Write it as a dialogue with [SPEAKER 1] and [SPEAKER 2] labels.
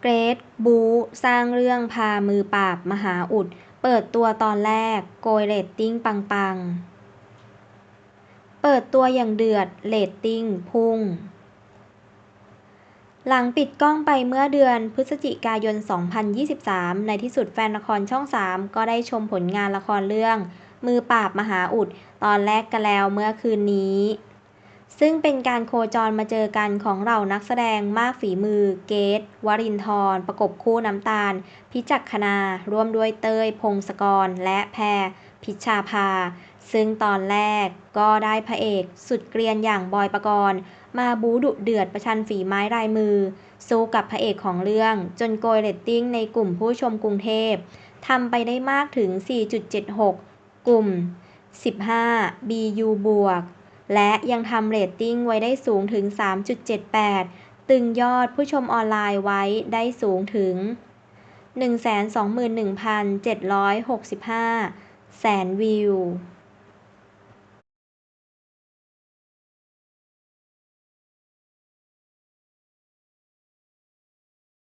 [SPEAKER 1] เกรท บู๊ สร้างเรื่องพามือปราบมหาอุด เปิดตัวตอนแรก โกยเรตติ้งปังๆเปิดตัวอย่างเดือด เรตติ้งพุ่ง หลังปิดกล้องไปเมื่อเดือนพฤศจิกายน 2023 ในที่สุดแฟนละครช่อง 3 ก็ได้ชมผลงานละครเรื่อง มือปราบมหาอุด ตอนแรกกันแล้วเมื่อคืนนี้ ซึ่งเป็นการโคจรมาเจอกันของเหล่านักแสดงมากฝีมือ เกต วรินทร์ประกบคู่น้ำตาล พิจักขณา ร่วมด้วยเต้ย พงศกร และแพร พิชชาภา ซึ่งตอนแรกก็ได้พระเอกสุดเกรียนอย่างบอยปกรณ์ มาบูดุเดือดประชันฝีไม้ลายมือ สู้กับพระเอกของเรื่อง จนโกยเรตติ้งในกลุ่มผู้ชมกรุงเทพทำไปได้มากถึง 4.76 กลุ่ม 15 BU บวก และยังทำเรตติ้งไว้ได้สูงถึง 3.78 ตึงยอดผู้ชมออนไลน์ไว้ได้สูงถึง 121,765 แสนวิว